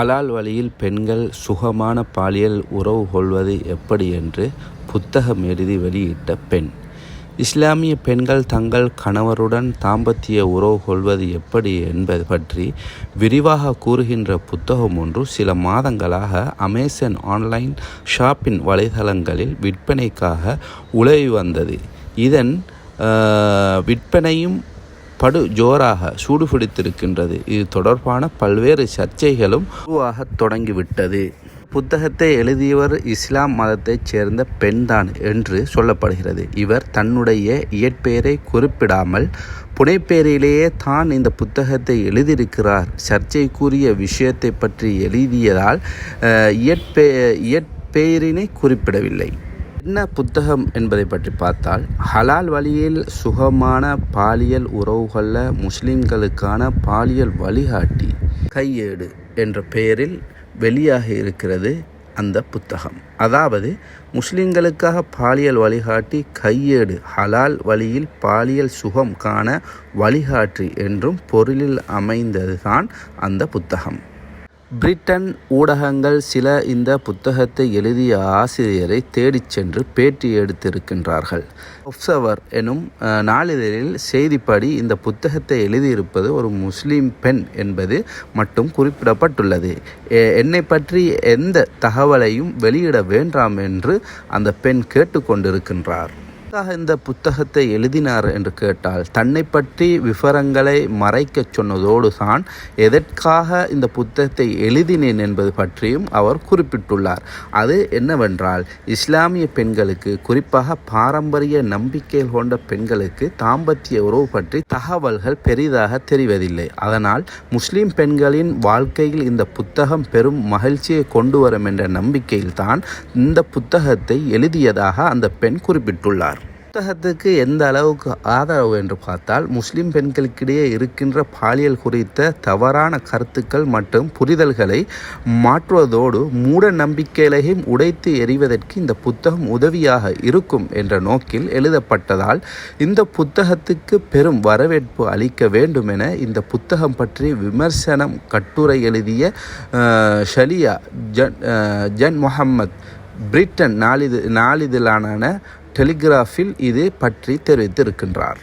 ஹலால் வழியில் பெண்கள் சுகமான பாலியல் உறவு கொள்வது எப்படி என்று புத்தகம் எழுதி வெளியிட்ட பெண். இஸ்லாமிய பெண்கள் தங்கள் கணவருடன் தாம்பத்திய உறவு கொள்வது எப்படி என்பது பற்றி விரிவாக கூறுகின்ற புத்தகம் ஒன்று சில மாதங்களாக அமேசான் ஆன்லைன் ஷாப்பிங் வலைதளங்களில் விற்பனைக்காக உலவி வந்தது. இதன் விற்பனையும் படு ஜோராக சூடுபிடித்திருக்கின்றது. இது தொடர்பான பல்வேறு சர்ச்சைகளும் உருவாகத் தொடங்கிவிட்டது. புத்தகத்தை எழுதியவர் இஸ்லாம் மதத்தைச் சேர்ந்த பெண்தான் என்று சொல்லப்படுகிறது. இவர் தன்னுடைய இயற்பெயரை குறிப்பிடாமல் புனைப்பெயரிலேயே தான் இந்த புத்தகத்தை எழுதியிருக்கிறார். சர்ச்சைக்குரிய விஷயத்தை பற்றி எழுதியதால் இயற்பெய இயற்பெயரினை குறிப்பிடவில்லை. என்ன புத்தகம் என்பதை பற்றி பார்த்தால் ஹலால் வழியில் சுகமான பாலியல் உறவுகளில் முஸ்லிம்களுக்கான பாலியல் வழிகாட்டி கையேடு என்ற பெயரில் வெளியாக இருக்கிறது அந்த புத்தகம். அதாவது முஸ்லிம்களுக்காக பாலியல் வழிகாட்டி கையேடு ஹலால் வழியில் பாலியல் சுகம் காண வழிகாட்டி என்றும் பொருளில் அமைந்ததுதான் அந்த புத்தகம். பிரிட்டன் ஊடகங்கள் சில இந்த புத்தகத்தை எழுதிய ஆசிரியரை தேடிச் சென்று பேட்டி எடுத்திருக்கின்றார்கள். ஒப்சவர் எனும் நாளிதழில் செய்திப்படி இந்த புத்தகத்தை எழுதியிருப்பது ஒரு முஸ்லீம் பெண் என்பது மட்டும் குறிப்பிடப்பட்டுள்ளது. எ- என்னை பற்றி எந்த தகவலையும் வெளியிட வேண்டாம் என்று அந்த பெண் கேட்டுக்கொண்டிருக்கின்றார். எதற்காக இந்த புத்தகத்தை எழுதினார் என்று கேட்டால் தன்னை பற்றி விவரங்களை மறைக்கச் சொன்னதோடு தான் எதற்காக இந்த புத்தகத்தை எழுதினேன் என்பது பற்றியும் அவர் குறிப்பிட்டுள்ளார். அது என்னவென்றால் இஸ்லாமிய பெண்களுக்கு குறிப்பாக பாரம்பரிய நம்பிக்கைகள் கொண்ட பெண்களுக்கு தாம்பத்திய உறவு பற்றி தகவல்கள் பெரிதாக தெரிவதில்லை. அதனால் முஸ்லிம் பெண்களின் வாழ்க்கையில் இந்த புத்தகம் பெரும் மகிழ்ச்சியை கொண்டு வரும் என்ற நம்பிக்கையில் தான் இந்த புத்தகத்தை எழுதியதாக அந்த பெண் குறிப்பிட்டுள்ளார். புத்தகத்துக்கு எந்த அளவுக்கு ஆதரவு என்று பார்த்தால் முஸ்லிம் பெண்களுக்கிடையே இருக்கின்ற பாலியல் குறித்த தவறான கருத்துக்கள் மற்றும் புரிதல்களை மாற்றுவதோடு மூட நம்பிக்கைகளையும் உடைத்து எறிவதற்கு இந்த புத்தகம் உதவியாக இருக்கும் என்ற நோக்கில் எழுதப்பட்டதால் இந்த புத்தகத்துக்கு பெரும் வரவேற்பு அளிக்க வேண்டும் என இந்த புத்தகம் பற்றி விமர்சனம் கட்டுரை எழுதிய ஷலியா ஜன் ஜன் முகம்மத் பிரிட்டன் நாளிது நாளிதழான டெலிகிராஃபில் இது பற்றி தெரிவித்திருக்கின்றார்.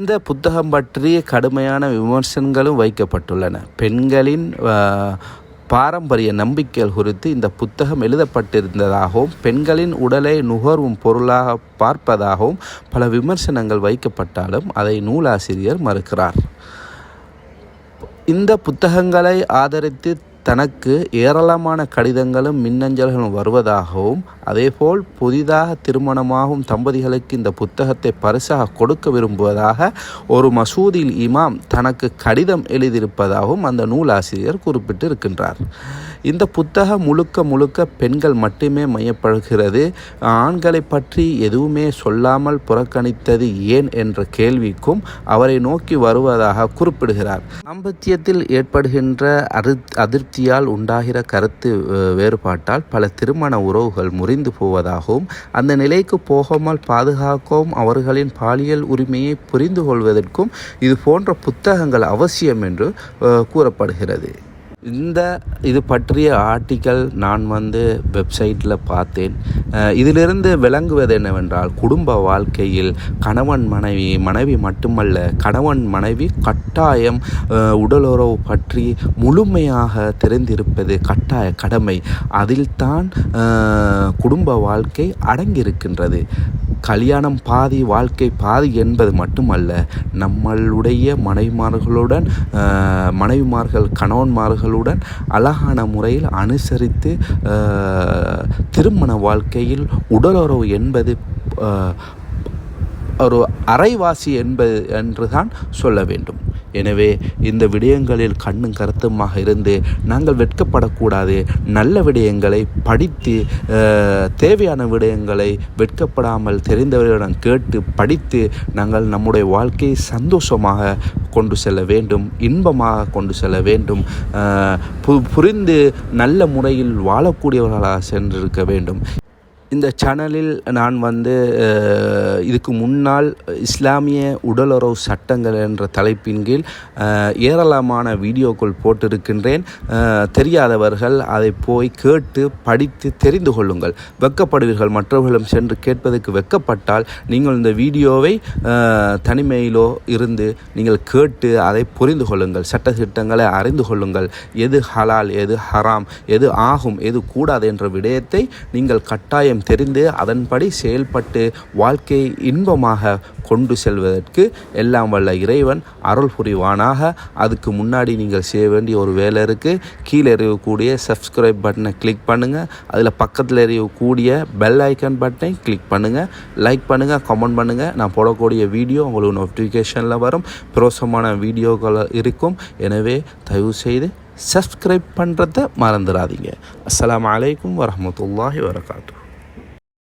இந்த புத்தகம் பற்றிய கடுமையான விமர்சனங்களும் வைக்கப்பட்டுள்ளன. பெண்களின் பாரம்பரிய நம்பிக்கைகள் குறித்து இந்த புத்தகம் எழுதப்பட்டிருந்ததாகவும் பெண்களின் உடலை நுகர்வும் பொருளாக பார்ப்பதாகவும் பல விமர்சனங்கள் வைக்கப்பட்டாலும் அதை நூலாசிரியர் மறுக்கிறார். இந்த புத்தகங்களை ஆதரித்து தனக்கு ஏராளமான கடிதங்களும் மின்னஞ்சல்களும் வருவதாகவும் அதேபோல் புதிதாக திருமணமாகும் தம்பதிகளுக்கு இந்த புத்தகத்தை பரிசாக கொடுக்க விரும்புவதாக ஒரு மசூதியில் இமாம் தனக்கு கடிதம் எழுதியிருப்பதாகவும் அந்த நூலாசிரியர் குறிப்பிட்டு இருக்கின்றார் இந்த புத்தகம் முழுக்க முழுக்க பெண்கள் மட்டுமே மையப்படுகிறது. ஆண்களை பற்றி எதுவுமே சொல்லாமல் புறக்கணித்தது ஏன் என்ற கேள்விக்கும் அவரை நோக்கி வருவதாக குறிப்பிடுகிறார். தாம்பத்தியத்தில் ஏற்படுகின்ற அரு அதிருப்தியால் உண்டாகிற கருத்து வேறுபாட்டால் பல திருமண உறவுகள் முறிந்து போவதாகவும் அந்த நிலைக்கு போகாமல் பாதுகாக்கவும் அவர்களின் பாலியல் உரிமையை புரிந்து கொள்வதற்கும் இது போன்ற புத்தகங்கள் அவசியம் என்று கூறப்படுகிறது. இந்த இது பற்றிய ஆர்டிக்கல் நான் வந்து வெப்சைட்டில் பார்த்தேன். இதிலிருந்து விளங்குவது என்னவென்றால் குடும்ப வாழ்க்கையில் கணவன் மனைவி மனைவி மட்டுமல்ல கணவன் மனைவி கட்டாயம் உடலுறவு பற்றி முழுமையாக தெரிந்திருப்பது கட்டாய கடமை. அதில்தான் குடும்ப வாழ்க்கை அடங்கியிருக்கின்றது. கல்யாணம் பாதி வாழ்க்கை பாதி என்பது மட்டுமல்ல நம்மளுடைய மனைவிமார்களுடன் மனைவிமார்கள் கணவன்மார்களுடன் அழகான முறையில் அனுசரித்து திருமண வாழ்க்கையில் உடலுறவு என்பது ஒரு அரைவாசி என்பது என்றுதான் சொல்ல வேண்டும். எனவே இந்த விடயங்களில் கண்ணும் கருத்துமாக இருந்து நாங்கள் வெட்கப்படக்கூடாது. நல்ல விடயங்களை படித்து தேவையான விடயங்களை வெட்கப்படாமல் தெரிந்தவர்களிடம் கேட்டு படித்து நாங்கள் நம்முடைய வாழ்க்கையை சந்தோஷமாக கொண்டு செல்ல வேண்டும் இன்பமாக கொண்டு செல்ல வேண்டும். பு- புரிந்து நல்ல முறையில் வாழக்கூடியவர்களாக சென்றிருக்க வேண்டும். இந்த சேனலில் நான் வந்து இதுக்கு முன்னால் இஸ்லாமிய உடலுறவு சட்டங்கள் என்ற தலைப்பின் கீழ் ஏராளமான வீடியோக்கள் போட்டிருக்கின்றேன். தெரியாதவர்கள் அதை போய் கேட்டு படித்து தெரிந்து கொள்ளுங்கள். வெக்கப்படுவீர்கள் மற்றவர்களும் சென்று கேட்பதற்கு வெக்கப்பட்டால் நீங்கள் இந்த வீடியோவை தனிமையிலோ இருந்து நீங்கள் கேட்டு அதை புரிந்து கொள்ளுங்கள். சட்ட திட்டங்களை அறிந்து கொள்ளுங்கள். எது ஹலால் எது ஹராம் எது ஆகும் எது கூடாது என்ற விடயத்தை நீங்கள் கட்டாயம் தெரிந்து அதன்படி செயல்பட்டு வாழ்க்கையை இன்பமாக கொண்டு செல்வதற்கு எல்லாம் வல்ல இறைவன் அருள் புரிவானாக. அதுக்கு முன்னாடி நீங்கள் செய்ய வேண்டிய ஒரு வேலை இருக்குது கீழே இருக்கக்கூடிய சப்ஸ்கிரைப் பட்டனை கிளிக் பண்ணுங்கள் அதில் பக்கத்தில் இருக்கக்கூடிய பெல் ஐக்கன் பட்டனை கிளிக் பண்ணுங்கள் லைக் பண்ணுங்கள் கமெண்ட் பண்ணுங்கள் நான் போடக்கூடிய வீடியோ உங்களுக்கு நோட்டிஃபிகேஷனில் வரும். பிரோசமான வீடியோக்கள் இருக்கும். எனவே தயவு செய்து சப்ஸ்கிரைப் பண்ணுறத மறந்துடாதீங்க. அஸ்லாம் அலைக்கும் வரஹ்மத்துல்லாஹி வரகாத்து